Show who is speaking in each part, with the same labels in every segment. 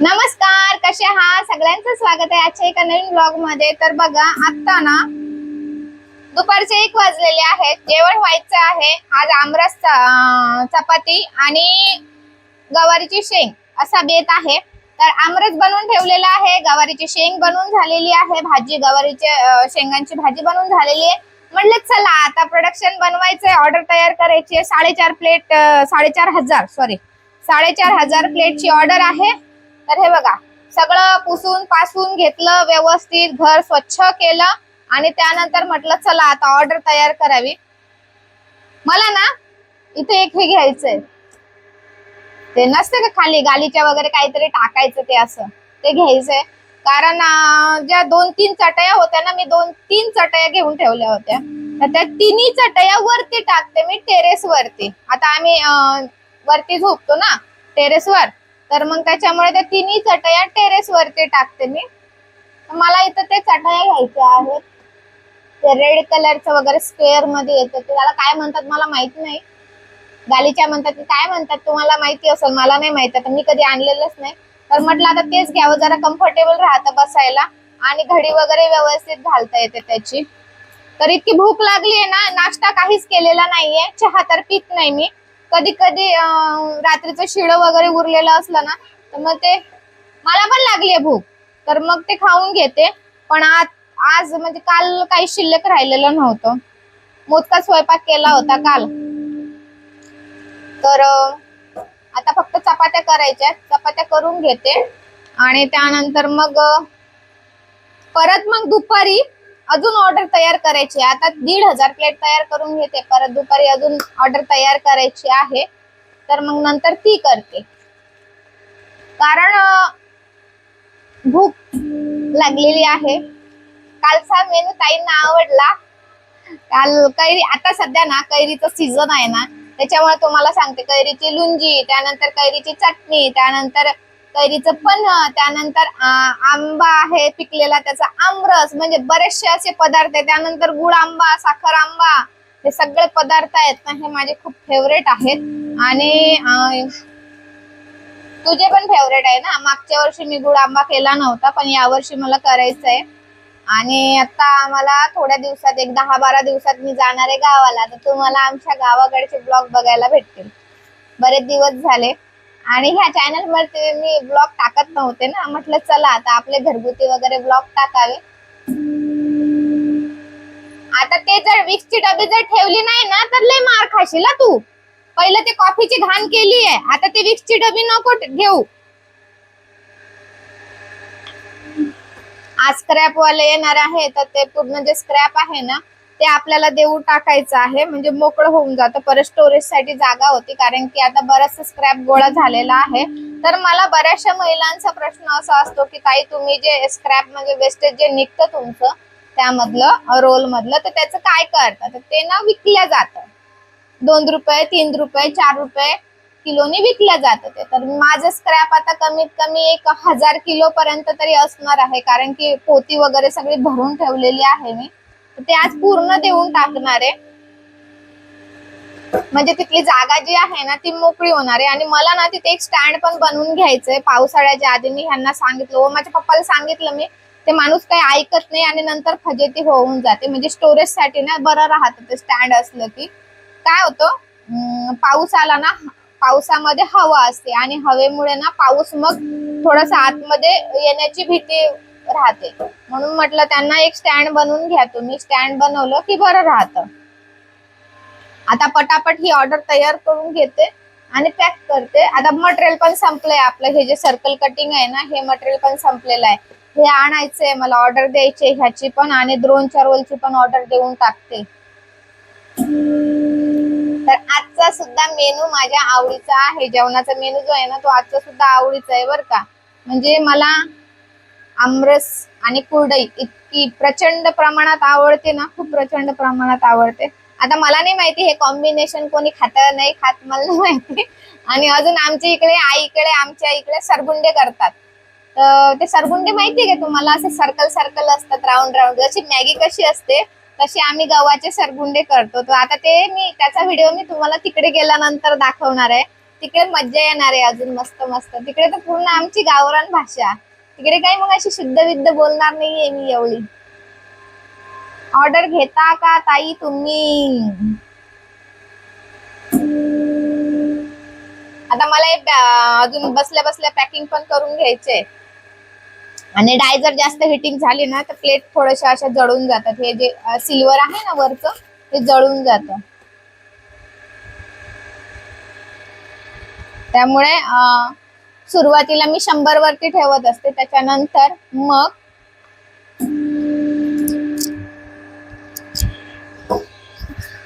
Speaker 1: नमस्कार कसे आहात? सगळ्यांचं स्वागत आहे आजच्या एका नवीन ब्लॉगमध्ये तर बघा आता ना दुपारचे एक वाजलेले आहेत. जेवण व्हायचं आहे. आज आमरस च- चपाती आणि गवारीची शेंग असा बेत आहे. तर आमरस बनवून ठेवलेला आहे. गवारीची शेंग बनवून झालेली आहे. भाजी गवारीची शेंगांची भाजी बनवून झालेली आहे. म्हणलं चला आता प्रोडक्शन बनवायचंय. ऑर्डर तयार करायची आहे. साडेचार प्लेट साडेचार हजार सॉरी साडेचार हजार प्लेटची ऑर्डर आहे. तर हे बघा सगळं पुसून पासून घेतलं व्यवस्थित घर स्वच्छ केलं आणि त्यानंतर म्हटलं चला आता ऑर्डर तयार करावी. मला ना इथे एक हे घ्यायचंय. ते नसते का खाली गालीच्या वगैरे काहीतरी टाकायचं ते असं? ते घ्यायचंय. कारण ज्या दोन तीन चटया होत्या ना मी दोन तीन चटया घेऊन ठेवल्या होत्या. तर त्या तिन्ही चटया वरती टाकते मी टेरेस वरती. आता आम्ही वरती झोपतो ना टेरेस वर. तर मग त्याच्यामुळे त्या तिन्ही चटया टेरेस वरती टाकते मी. तर मला इथं ते चटया घ्यायच्या आहेत. ते रेड कलरचं वगैरे स्क्वेअरमध्ये येतं. ते त्याला काय म्हणतात मला माहीत नाही. गालीच्या म्हणतात काय म्हणतात तुम्हाला माहिती असेल मला नाही माहीत आता मी कधी आणलेलंच नाही. तर म्हटलं आता तेच घ्यावं जरा कम्फर्टेबल राहतं बसायला आणि घडी वगैरे व्यवस्थित घालता येते त्याची. तर इतकी भूक लागली आहे ना नाश्ता काहीच केलेला नाहीये. चहा तर पित नाही मी. कधी कधी रात्रीचं शिळ वगैरे उरलेलं असलं ना तर मग ते मला पण लागली आहे भूक. तर मग ते खाऊन घेते. पण आज आज म्हणजे काल काही शिल्लक राहिलेलं नव्हतं. मोजका स्वयंपाक केला होता काल. तर आता फक्त चपात्या करायच्या चपात्या करून घेते. आणि त्यानंतर मग परत मग दुपारी अजून ऑर्डर तयार करायची आहे. आता दीड हजार प्लेट तयार करून घेते. परत दुपारी अजून ऑर्डर तयार करायची आहे. तर मग नंतर ती करते. कारण भूक लागलेली आहे. कालचा मेनू ताईंना आवडला. काल कैरी आता सध्या ना कैरीचं सीझन आहे ना. त्याच्यामुळे तुम्हाला सांगते कैरीची लुंजी त्यानंतर कैरीची चटणी त्यानंतर कैरीचं पण त्यानंतर आंबा आहे पिकलेला त्याचा आमरस म्हणजे बरेचसे असे पदार्थ आहे त्यानंतर गुळ आंबा साखर आंबा हे सगळे पदार्थ आहेत. ना हे माझे खूप फेवरेट आहेत. आणि तुझे पण फेवरेट आहे ना? मागच्या वर्षी मी गुळ आंबा केला नव्हता पण यावर्षी मला करायचं आहे आणि आता आम्हाला थोड्या दिवसात एक दहा बारा दिवसात मी जाणार आहे गावाला. तर तुम्हाला आमच्या गावाकडचे ब्लॉग बघायला भेटतील. बरेच दिवस झाले. आणि ह्या चॅनल वरती मी ब्लॉग टाकत नव्हते ना. म्हटलं चला आता आपले घरगुती वगैरे ब्लॉग टाकावे. आता ते जर विक्सची डबी जर ठेवली नाही ना तर लय मार खाशील तू. पहिलं ते कॉफीची घाण केली आहे आता ते विक्सची डबी नको घेऊ. आज स्क्रॅप वाले येणार आहे तर ते पूर्ण जे स्क्रॅप आहे ना ते आपल्याला देऊ टाकायचं आहे. म्हणजे मोकळं होऊन जातं. परत स्टोरेजसाठी जागा होती. कारण की आता बराचसा स्क्रॅप गोळा झालेला आहे. तर मला बऱ्याचशा महिलांचा प्रश्न असा असतो की ताई तुम्ही जे स्क्रॅप म्हणजे वेस्टेज जे निघतं तुमचं त्यामधलं रोल मधलं तर त्याचं काय करतात तर ते ना विकल्या जातं. दोन रुपये तीन रुपये चार रुपये किलोनी विकल्या जातं ते. तर माझं स्क्रॅप आता कमीत कमी एक हजार किलो पर्यंत तरी असणार आहे. कारण की पोती वगैरे सगळी भरून ठेवलेली आहे मी. ते आज पूर्ण देऊन टाकणार आहे. म्हणजे तिथली जागा जी आहे ना ती मोकळी होणार आहे. आणि मला ना तिथे एक स्टँड पण बनवून घ्यायचंय. पावसाळ्याच्या आधी मी ह्यांना सांगितलं. व माझ्या पप्पाला सांगितलं मी. ते माणूस काही ऐकत नाही आणि नंतर फजेती होऊन जाते. म्हणजे स्टोरेजसाठी ना बरं राहतं ते स्टँड असलं की. काय होतं? पाऊस आला ना पावसामध्ये हवा असते. आणि हवेमुळे ना पाऊस मग थोडासा आतमध्ये येण्याची भीती राहते. म्हणून म्हटलं त्यांना एक स्टँड बनवून घ्या तुम्ही. स्टँड बनवलं की बरं राहतं. आता पटापट ही ऑर्डर तयार करून घेते आणि पॅक करते. आता मटेरियल पण संपलंय आपलं. हे जे सर्कल कटिंग आहे ना हे मटेरियल पण संपलेलं आहे. हे आणायचंय मला ऑर्डर द्यायची ह्याची पण आणि द्रोणच्या रोलची पण ऑर्डर देऊन टाकते. तर आजचा सुद्धा मेनू माझ्या आवडीचा आहे. जेवणाचा मेनू जो आहे ना तो आजचा सुद्धा आवडीचा आहे बर का. म्हणजे मला आमरस आणि कुरडई इतकी प्रचंड प्रमाणात आवडते ना खूप प्रचंड प्रमाणात आवडते. आता मला नाही माहिती हे कॉम्बिनेशन कोणी खात नाही खात मला नाही माहिती. आणि अजून आमच्या इकडे आईकडे आमच्या इकडे सरगुंडे करतात. तर ते सरगुंडे माहिती का तुम्हाला? असे सर्कल सर्कल असतात राऊंड राऊंड जशी मॅगी कशी असते तशी आम्ही गव्हाचे सरगुंडे करतो. तर आता ते मी त्याचा व्हिडिओ मी तुम्हाला तिकडे गेल्यानंतर दाखवणार आहे. तिकडे मज्जा येणार आहे अजून मस्त मस्त. तिकडे तर पूर्ण आमची गावरान भाषा. तिकडे काही मग अशी शुद्ध विद्ध बोलणार नाहीये मी एवढी. ऑर्डर घेता का ताई तुम्ही? आता मला अजून बसल्या बसल्या पॅकिंग पण करून घ्यायचे आणि डाय जर जास्त हिटिंग झाली ना तर प्लेट थोड्याशा अशा जळून जातात. हे जे सिल्वर आहे ना वरचं ते जळून जातं. त्यामुळे सुरुवातीला मी शंभर वरती ठेवत असते त्याच्यानंतर मग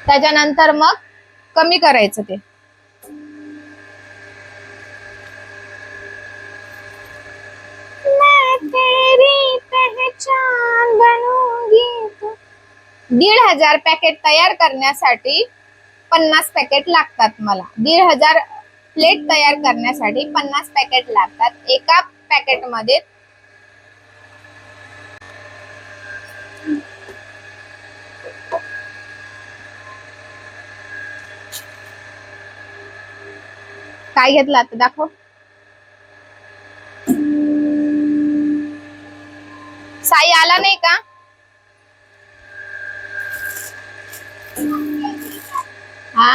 Speaker 1: त्याच्यानंतर मग कमी करायचं ते। दीड हजार पॅकेट तयार करण्यासाठी पन्नास पॅकेट लागतात मला. दीड हजार प्लेट तयार करण्यासाठी पन्नास पॅकेट लागतात. एका पॅकेटमध्ये काय घेतलं आता दाखव. साई आला नाही का? हा?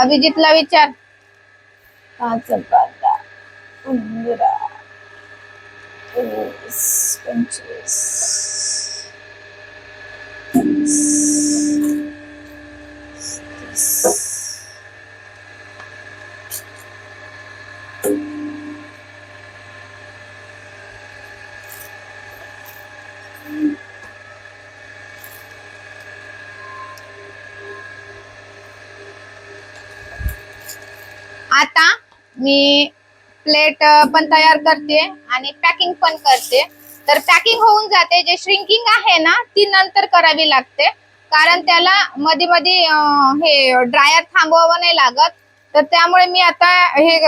Speaker 1: अभिजितला विचार. पाच पाच पंधरा वीस पंचवीस. आता मी प्लेट पण तयार करते आणि पॅकिंग पण करते. तर पॅकिंग होऊन जाते. जे श्रिंकिंग आहे ना ती नंतर करावी लागते. कारण त्याला मध्ये मध्ये हे ड्रायर थांबवावं नाही लागत. तर त्यामुळे मी आता हे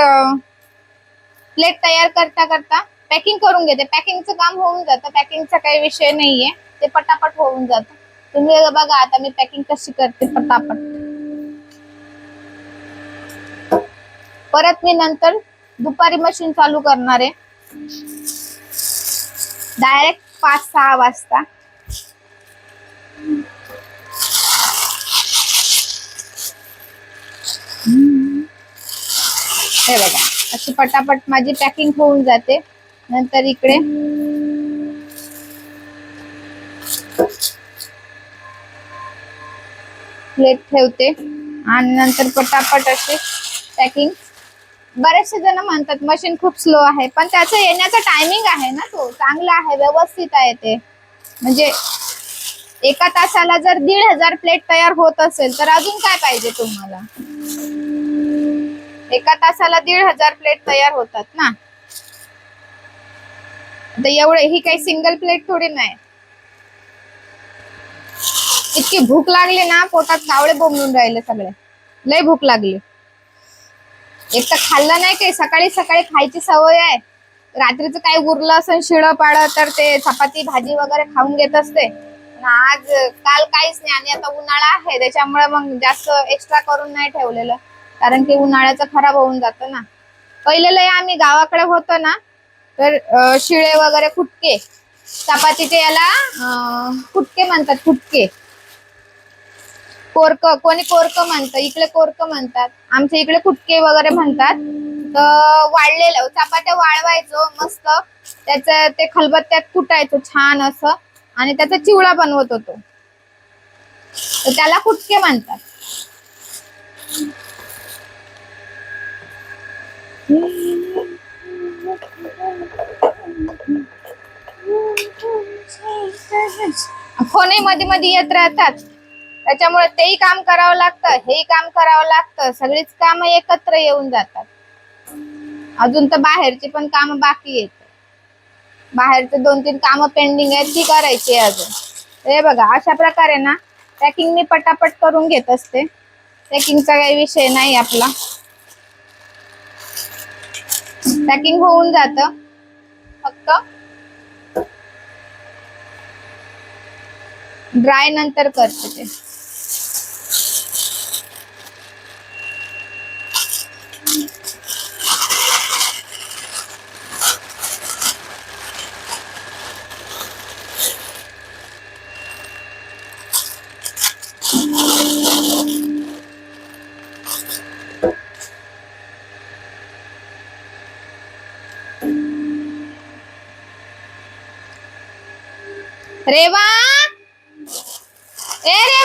Speaker 1: प्लेट तयार करता करता पॅकिंग करून घेते. पॅकिंगचं काम होऊन जातं. पॅकिंगचा काही विषय नाहीये. ते पटापट होऊन जातं. तुम्ही बघा आता मी पॅकिंग कशी करते पटापट. परत मी नंतर दुपारी मशीन चालू करणार आहे. डायरेक्ट पाच सहा वाजता. हे बघा अशी पटापट माझी पॅकिंग होऊन जाते. नंतर इकडे. प्लेट ठेवते. आणि नंतर पटापट अशी पॅकिंग बरेचसे जण म्हणतात मशीन खूप स्लो आहे पण त्याचं येण्याचा टायमिंग आहे ना तो. चांगला आहे व्यवस्थित आहे ते. म्हणजे एका तासाला जर दीड हजार प्लेट तयार होत असेल तर अजून काय पाहिजे तुम्हाला? एका तासाला दीड हजार प्लेट तयार होतात ना. तर एवढे ही काही सिंगल प्लेट थोडी नाही. इतकी भूक लागली ना पोटात कावळे बोंबलून राहिले सगळे. लय भूक लागली. एक तर खाल्लं नाही काही. सकाळी सकाळी खायची सवय आहे. रात्रीचं काही उरलं असं शिळ पाड तर ते चपाती भाजी वगैरे खाऊन घेत असते. आज काल काहीच नाही. आणि आता उन्हाळा आहे. त्याच्यामुळे मग जास्त एक्स्ट्रा करून नाही ठेवलेलं. कारण की उन्हाळ्याचं खराब होऊन जातं ना. पहिले आम्ही गावाकडे होतो ना तर शिळे वगैरे फुटके. चपातीचे याला फुटके म्हणतात फुटके. कोरक कोणी कोरक म्हणतं इकडे कोरक म्हणतात. आमच्या इकडे कुटके वगैरे म्हणतात. तर वाळलेलं चपात्या वाळवायचो मस्त. त्याचं ते खलबत्त्यात कुटायचो छान असं. आणि त्याचा चिवडा बनवत होतो. त्याला कुटके म्हणतात. फोनही मध्ये मध्ये येत राहतात. त्याच्यामुळे तेही काम करावं लागतं हेही काम करावं लागतं सगळीच काम एकत्र येऊन जातात. अजून तर बाहेरची पण काम बाकी आहेत. बाहेरचे दोन तीन काम पेंडिंग आहेत ती करायची अजून. हे बघा अशा प्रकारे ना पॅकिंग मी पटापट करून घेत असते. पॅकिंगचा काही विषय नाही आपला. पॅकिंग होऊन जात. फक्त ड्राय नंतर करते ते. Treva! Ele!